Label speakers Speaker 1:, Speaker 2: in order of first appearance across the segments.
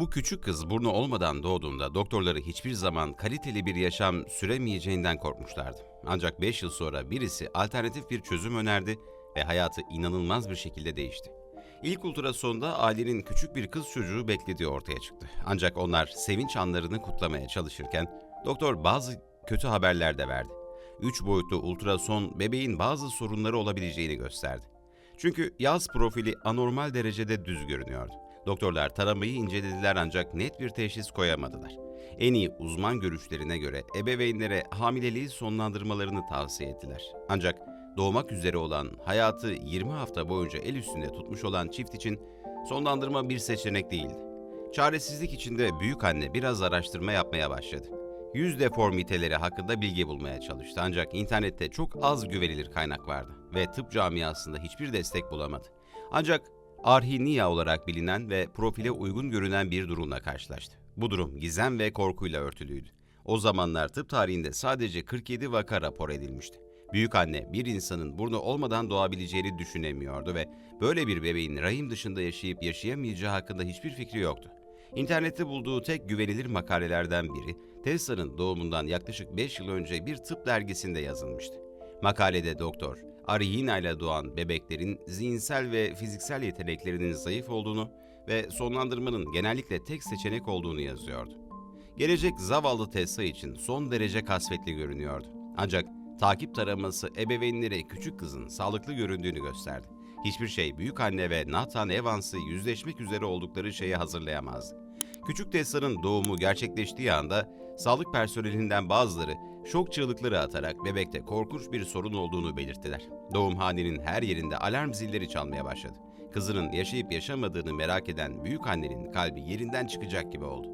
Speaker 1: Bu küçük kız burnu olmadan doğduğunda doktorları hiçbir zaman kaliteli bir yaşam süremeyeceğinden korkmuşlardı. Ancak 5 yıl sonra birisi alternatif bir çözüm önerdi ve hayatı inanılmaz bir şekilde değişti. İlk ultrasonda ailenin küçük bir kız çocuğu beklediği ortaya çıktı. Ancak onlar sevinç anlarını kutlamaya çalışırken doktor bazı kötü haberler de verdi. 3 boyutlu ultrason bebeğin bazı sorunları olabileceğini gösterdi. Çünkü yaz profili anormal derecede düz görünüyordu. Doktorlar taramayı incelediler ancak net bir teşhis koyamadılar. En iyi uzman görüşlerine göre ebeveynlere hamileliği sonlandırmalarını tavsiye ettiler. Ancak doğmak üzere olan, hayatı 20 hafta boyunca el üstünde tutmuş olan çift için sonlandırma bir seçenek değildi. Çaresizlik içinde büyük anne biraz araştırma yapmaya başladı. Yüz deformiteleri hakkında bilgi bulmaya çalıştı ancak internette çok az güvenilir kaynak vardı ve tıp camiasında hiçbir destek bulamadı. Ancak arhinia olarak bilinen ve profile uygun görünen bir durumla karşılaştı. Bu durum gizem ve korkuyla örtülüydü. O zamanlar tıp tarihinde sadece 47 vaka rapor edilmişti. Büyük anne bir insanın burnu olmadan doğabileceğini düşünemiyordu ve böyle bir bebeğin rahim dışında yaşayıp yaşayamayacağı hakkında hiçbir fikri yoktu. İnternette bulduğu tek güvenilir makalelerden biri Tesla'nın doğumundan yaklaşık 5 yıl önce bir tıp dergisinde yazılmıştı. Makalede doktor, Arihina ile doğan bebeklerin zihinsel ve fiziksel yeteneklerinin zayıf olduğunu ve sonlandırmanın genellikle tek seçenek olduğunu yazıyordu. Gelecek zavallı Tesla için son derece kasvetli görünüyordu. Ancak takip taraması ebeveynlere küçük kızın sağlıklı göründüğünü gösterdi. Hiçbir şey büyük anne ve Nathan Evans'ı yüzleşmek üzere oldukları şeye hazırlayamazdı. Küçük Tesla'nın doğumu gerçekleştiği anda sağlık personelinden bazıları şok çığlıkları atarak bebekte korkunç bir sorun olduğunu belirttiler. Doğumhanenin her yerinde alarm zilleri çalmaya başladı. Kızının yaşayıp yaşamadığını merak eden büyük annenin kalbi yerinden çıkacak gibi oldu.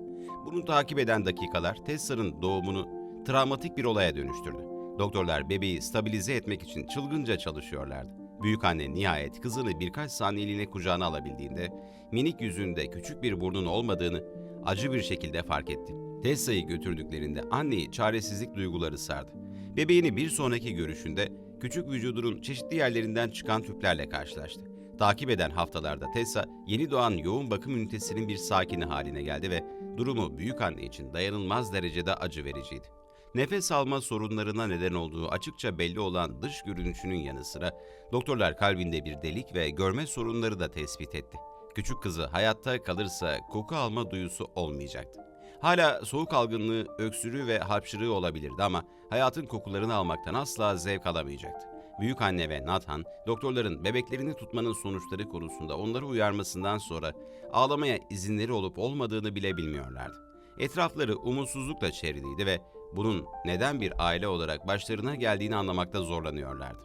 Speaker 1: Bunu takip eden dakikalar Tesla'nın doğumunu travmatik bir olaya dönüştürdü. Doktorlar bebeği stabilize etmek için çılgınca çalışıyorlardı. Büyük anne nihayet kızını birkaç saniyeliğine kucağına alabildiğinde minik yüzünde küçük bir burnun olmadığını acı bir şekilde fark etti. Tesla'yı götürdüklerinde anneyi çaresizlik duyguları sardı. Bebeğini bir sonraki görüşünde küçük vücudunun çeşitli yerlerinden çıkan tüplerle karşılaştı. Takip eden haftalarda Tessa yeni doğan yoğun bakım ünitesinin bir sakini haline geldi ve durumu büyük anne için dayanılmaz derecede acı vericiydi. Nefes alma sorunlarına neden olduğu açıkça belli olan dış görünüşünün yanı sıra doktorlar kalbinde bir delik ve görme sorunları da tespit etti. Küçük kızı hayatta kalırsa koku alma duyusu olmayacaktı. Hala soğuk algınlığı, öksürüğü ve hapşırığı olabilirdi ama hayatın kokularını almaktan asla zevk alamayacaktı. Büyük anne ve Nathan, doktorların bebeklerini tutmanın sonuçları konusunda onları uyarmasından sonra ağlamaya izinleri olup olmadığını bile bilmiyorlardı. Etrafları umutsuzlukla çevriliydi ve bunun neden bir aile olarak başlarına geldiğini anlamakta zorlanıyorlardı.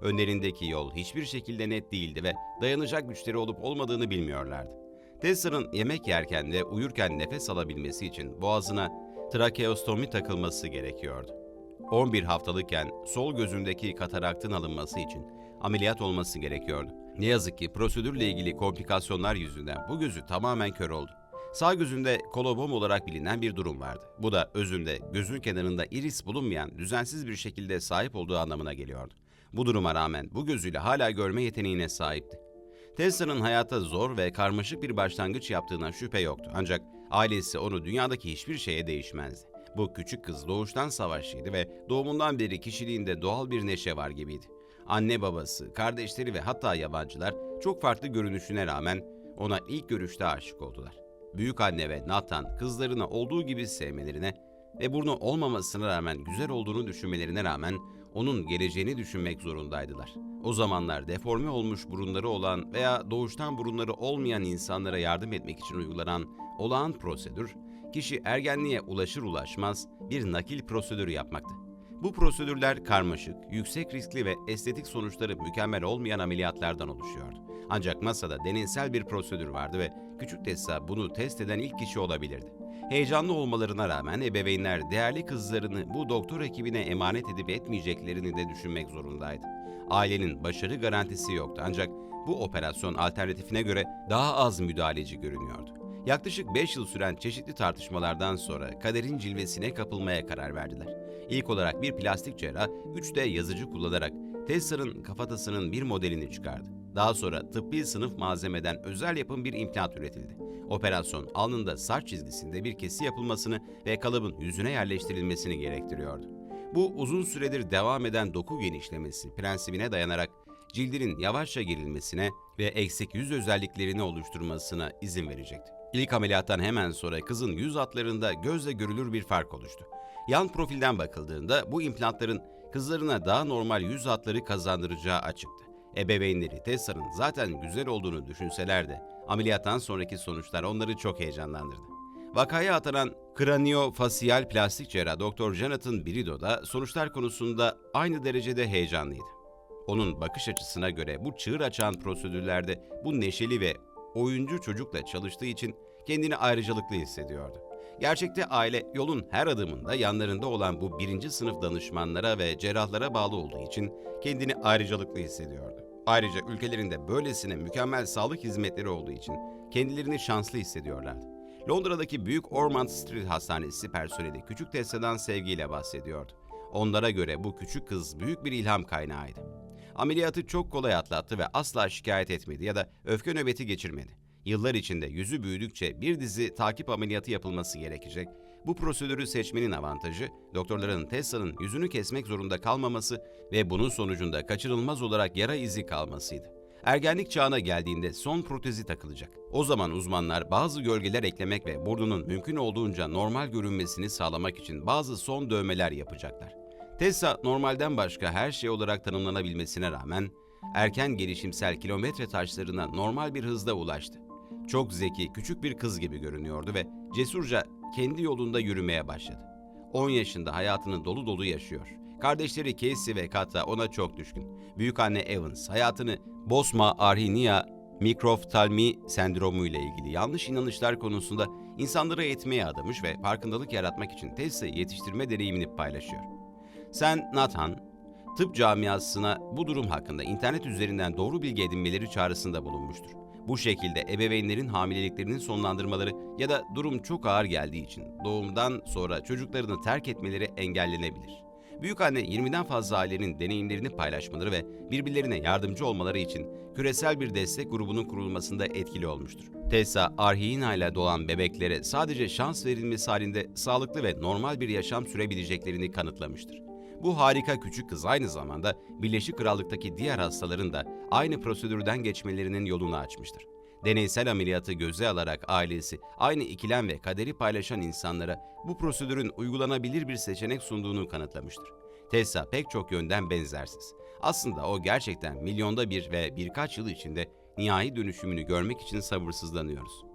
Speaker 1: Önlerindeki yol hiçbir şekilde net değildi ve dayanacak güçleri olup olmadığını bilmiyorlardı. Tesla'nın yemek yerken ve uyurken nefes alabilmesi için boğazına trakeostomi takılması gerekiyordu. 11 haftalıkken sol gözündeki kataraktın alınması için ameliyat olması gerekiyordu. Ne yazık ki prosedürle ilgili komplikasyonlar yüzünden bu gözü tamamen kör oldu. Sağ gözünde kolobom olarak bilinen bir durum vardı. Bu da özünde gözün kenarında iris bulunmayan düzensiz bir şekilde sahip olduğu anlamına geliyordu. Bu duruma rağmen bu gözüyle hala görme yeteneğine sahipti. Tesla'nın hayata zor ve karmaşık bir başlangıç yaptığına şüphe yoktu. Ancak ailesi onu dünyadaki hiçbir şeye değişmezdi. Bu küçük kız doğuştan savaşçıydı ve doğumundan beri kişiliğinde doğal bir neşe var gibiydi. Anne babası, kardeşleri ve hatta yabancılar çok farklı görünüşüne rağmen ona ilk görüşte aşık oldular. Büyük anne ve Nathan kızlarını olduğu gibi sevmelerine ve burnu olmamasına rağmen güzel olduğunu düşünmelerine rağmen onun geleceğini düşünmek zorundaydılar. O zamanlar deforme olmuş burunları olan veya doğuştan burunları olmayan insanlara yardım etmek için uygulanan olağan prosedür, kişi ergenliğe ulaşır ulaşmaz bir nakil prosedürü yapmaktı. Bu prosedürler karmaşık, yüksek riskli ve estetik sonuçları mükemmel olmayan ameliyatlardan oluşuyordu. Ancak masada deneysel bir prosedür vardı ve küçük Tessa bunu test eden ilk kişi olabilirdi. Heyecanlı olmalarına rağmen ebeveynler değerli kızlarını bu doktor ekibine emanet edip etmeyeceklerini de düşünmek zorundaydı. Ailenin başarı garantisi yoktu ancak bu operasyon alternatifine göre daha az müdahaleci görünüyordu. Yaklaşık 5 yıl süren çeşitli tartışmalardan sonra kaderin cilvesine kapılmaya karar verdiler. İlk olarak bir plastik cerrah 3D yazıcı kullanarak Tesla'nın kafatasının bir modelini çıkardı. Daha sonra tıbbi sınıf malzemeden özel yapım bir implant üretildi. Operasyon alnında saç çizgisinde bir kesi yapılmasını ve kalıbın yüzüne yerleştirilmesini gerektiriyordu. Bu uzun süredir devam eden doku genişlemesi prensibine dayanarak cildinin yavaşça gerilmesine ve eksik yüz özelliklerini oluşturmasına izin verecekti. İlk ameliyattan hemen sonra kızın yüz hatlarında gözle görülür bir fark oluştu. Yan profilden bakıldığında bu implantların kızlarına daha normal yüz hatları kazandıracağı açıktı. Ebeveynleri Tessa'nın zaten güzel olduğunu düşünseler de ameliyattan sonraki sonuçlar onları çok heyecanlandırdı. Vakaya atanan kraniyofasiyal plastik cerrah Dr. Jonathan Birido da sonuçlar konusunda aynı derecede heyecanlıydı. Onun bakış açısına göre bu çığır açan prosedürlerde bu neşeli ve oyuncu çocukla çalıştığı için kendini ayrıcalıklı hissediyordu. Gerçekte aile yolun her adımında yanlarında olan bu birinci sınıf danışmanlara ve cerrahlara bağlı olduğu için kendini ayrıcalıklı hissediyordu. Ayrıca ülkelerinde böylesine mükemmel sağlık hizmetleri olduğu için kendilerini şanslı hissediyorlardı. Londra'daki Büyük Ormond Street Hastanesi personeli küçük Tessa'dan sevgiyle bahsediyordu. Onlara göre bu küçük kız büyük bir ilham kaynağıydı. Ameliyatı çok kolay atlattı ve asla şikayet etmedi ya da öfke nöbeti geçirmedi. Yıllar içinde yüzü büyüdükçe bir dizi takip ameliyatı yapılması gerekecek. Bu prosedürü seçmenin avantajı, doktorların Tessa'nın yüzünü kesmek zorunda kalmaması ve bunun sonucunda kaçırılmaz olarak yara izi kalmasıydı. Ergenlik çağına geldiğinde son protezi takılacak. O zaman uzmanlar bazı gölgeler eklemek ve burnunun mümkün olduğunca normal görünmesini sağlamak için bazı son dövmeler yapacaklar. Tessa normalden başka her şey olarak tanımlanabilmesine rağmen erken gelişimsel kilometre taşlarına normal bir hızda ulaştı. Çok zeki, küçük bir kız gibi görünüyordu ve cesurca kendi yolunda yürümeye başladı. 10 yaşında hayatını dolu dolu yaşıyor. Kardeşleri Casey ve Kata ona çok düşkün. Büyükanne Evans hayatını Bosma Arhinia mikroftalmi sendromu ile ilgili yanlış inanışlar konusunda insanlara eğitmeye adamış ve farkındalık yaratmak için Tessa'yı yetiştirme deneyimini paylaşıyor. Sen Nathan, tıp camiasına bu durum hakkında internet üzerinden doğru bilgi edinmeleri çağrısında bulunmuştur. Bu şekilde ebeveynlerin hamileliklerinin sonlandırmaları ya da durum çok ağır geldiği için doğumdan sonra çocuklarını terk etmeleri engellenebilir. Büyükanne 20'den fazla ailenin deneyimlerini paylaşmaları ve birbirlerine yardımcı olmaları için küresel bir destek grubunun kurulmasında etkili olmuştur. Tessa, Arhina ile doğan bebeklere sadece şans verilmesi halinde sağlıklı ve normal bir yaşam sürebileceklerini kanıtlamıştır. Bu harika küçük kız aynı zamanda Birleşik Krallık'taki diğer hastaların da aynı prosedürden geçmelerinin yolunu açmıştır. Deneysel ameliyatı göze alarak ailesi aynı ikilem ve kaderi paylaşan insanlara bu prosedürün uygulanabilir bir seçenek sunduğunu kanıtlamıştır. Tessa pek çok yönden benzersiz. Aslında o gerçekten milyonda bir ve birkaç yıl içinde nihai dönüşümünü görmek için sabırsızlanıyoruz.